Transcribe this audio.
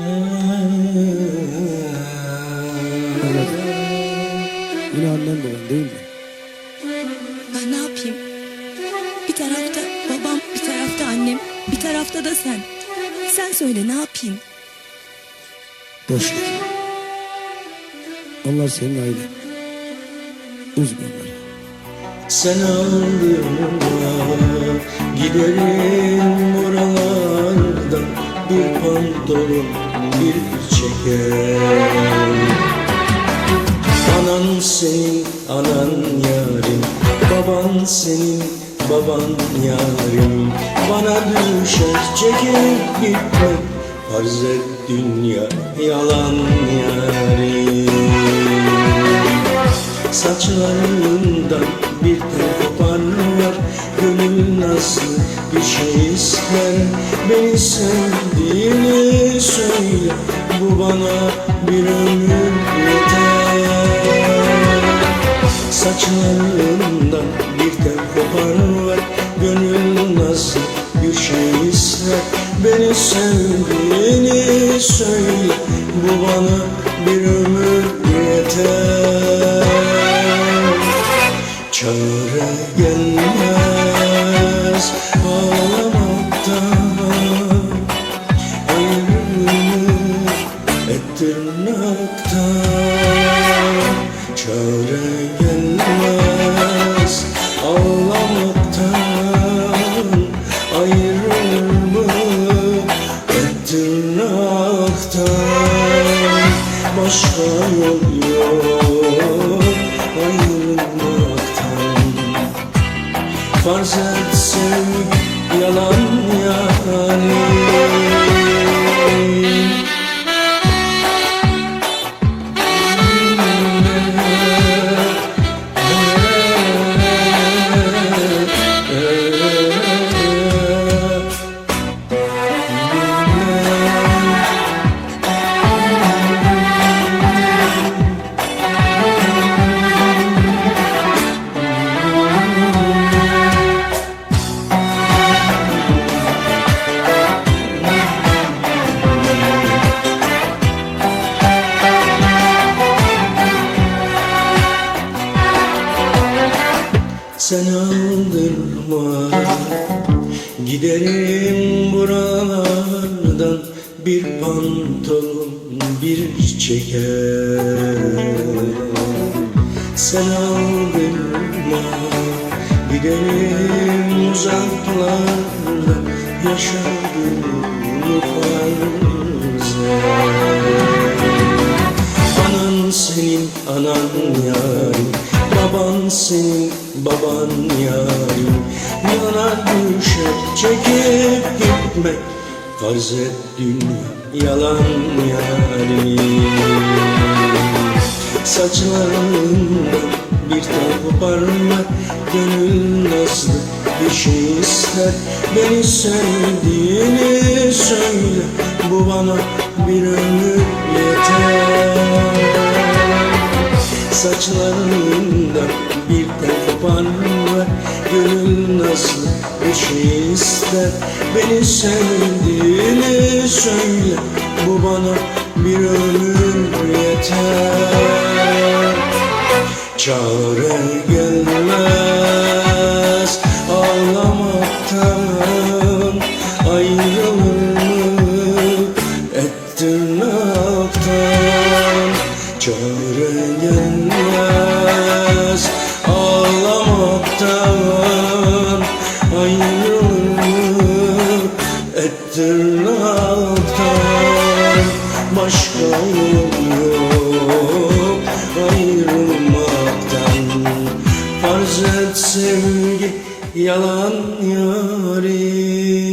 Evet. Yine annen baban değil mi? Ben ne yapayım? Bir tarafta babam, bir tarafta annem, bir tarafta da sen. Sen söyle ne yapayım? Boş ver. Onlar senin ailen. Üzme onları. Sen aldırma Giderim oralardan Bir pantolon bir çeker. Anan senin anan yarim. Baban senin baban yarim. Bana düşer çekip gitmek Farz et dünya yalan yarim. Saçlarından bir tel bir şey ister Beni sevdiğini söyle. Bu bana bir ömür yeter. Saçlarından bir tel koparlar Gönül nasıl bir şey ister Beni sevdiğini söyle. Bu bana bir ömür yeter. Çare gelmez ağlamaktan Ayrılık ettirmekten Çare gelmez. Ağlamaktan Ayrılık ettirmekten Başka yol yok Farz et sevgi yalan Giderim buralardan Bir pantolon bir çeker Sen aldırma Giderim uzaklarda Yaşadığımı farz Anan senin anan yarim Senin baban yarim Yana düşer çekip gitmek Farz et dünya yalan yarim Saçlarından bir tel koparmak Gönül nazlı bir şey ister? Beni sevdiğini söyle. Bu bana bir ömür yeter. Saçlarından nasıl bir şey ister Beni sevdiğini söyle. Bu bana bir ömür yeter? Çare gelmez. Ağlamaktan Ayrılık ettirmekten Çare gelmez. Ağlamaktan Başka yol yok ayrılmaktan Farz et sevgi yalan yarim